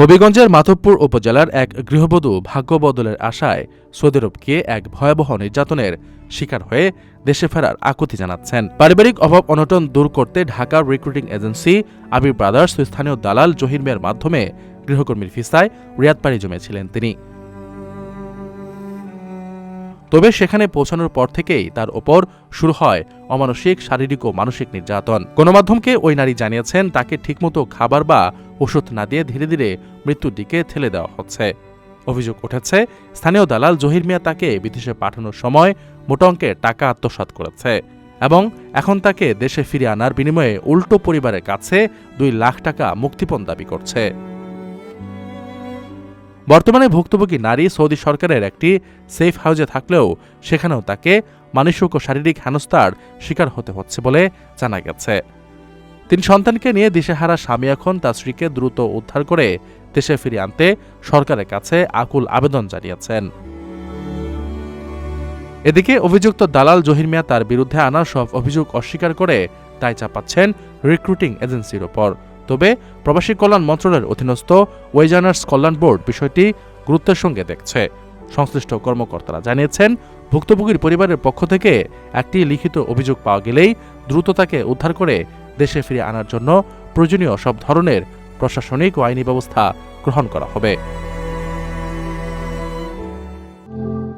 হবিগঞ্জের মাধবপুর উপজেলার এক গৃহবধূ ভাগ্য বদলের আশায় সৌদি আরবকে এক ভয়াবহ নির্যাতনের শিকার হয়ে দেশে ফেরার আকুতি জানাচ্ছেন। পারিবারিক অভাব অনটন দূর করতে Dhaka recruiting agency, Abir brothers স্থানীয় দালাল জহির মিয়ার মাধ্যমে গৃহকর্মীর ফিসায় রিয়াদ পাড়ি জমেছিলেন তিনি। তবে সেখানে পৌঁছানোর পর থেকেই তার ওপর শুরু হয় অমানসিক, শারীরিক ও মানসিক নির্যাতন। গণমাধ্যমকে ওই নারী জানিয়েছেন, তাকে ঠিকমতো খাবার বা ওষুধ না দিয়ে ধীরে ধীরে মৃত্যুর দিকে ঠেলে দেওয়া হচ্ছে। অভিযোগ উঠেছে, স্থানীয় দালাল জহির মিয়া তাকে বিদেশে পাঠানোর সময় মোটা অঙ্কের টাকা আত্মসাৎ করেছে এবং এখন তাকে দেশে ফিরে আনার বিনিময়ে উল্টো পরিবারের কাছে দুই লাখ টাকা মুক্তিপণ দাবি করছে। বর্তমানে ভুক্তভোগী নারী সৌদি সরকারের একটি সেফ হাউজে থাকলেও সেখানেও তাকে মানসিক ও শারীরিক হেনস্থার শিকার হতে হচ্ছে বলে জানা গেছে। তিন সন্তানকে নিয়ে দিশেহারা স্বামী এখন তার স্ত্রীকে দ্রুত উদ্ধার করে দেশে ফিরিয়ে আনতে সরকারের কাছে আকুল আবেদন জানিয়েছেন। এদিকে অভিযুক্ত দালাল জহির মিয়া তার বিরুদ্ধে আনা সব অভিযোগ অস্বীকার করে দায় চাপাচ্ছেন রিক্রুটিং এজেন্সির ওপর। তবে প্রবাসী কল্যাণ মন্ত্রণালয়ের অধীনস্থ ওয়েজানার্স কল্যাণ বোর্ড বিষয়টি গুরুত্বের সঙ্গে দেখছে। সংশ্লিষ্ট কর্মকর্তারা জানিয়েছেন, ভুক্তভোগীর পরিবারের পক্ষ থেকে একটি লিখিত অভিযোগ পাওয়া গেলেই দ্রুত তাকে উদ্ধার করে দেশে ফিরে আনার জন্য প্রয়োজনীয় সব ধরনের প্রশাসনিক ও আইনি ব্যবস্থা গ্রহণ করা হবে।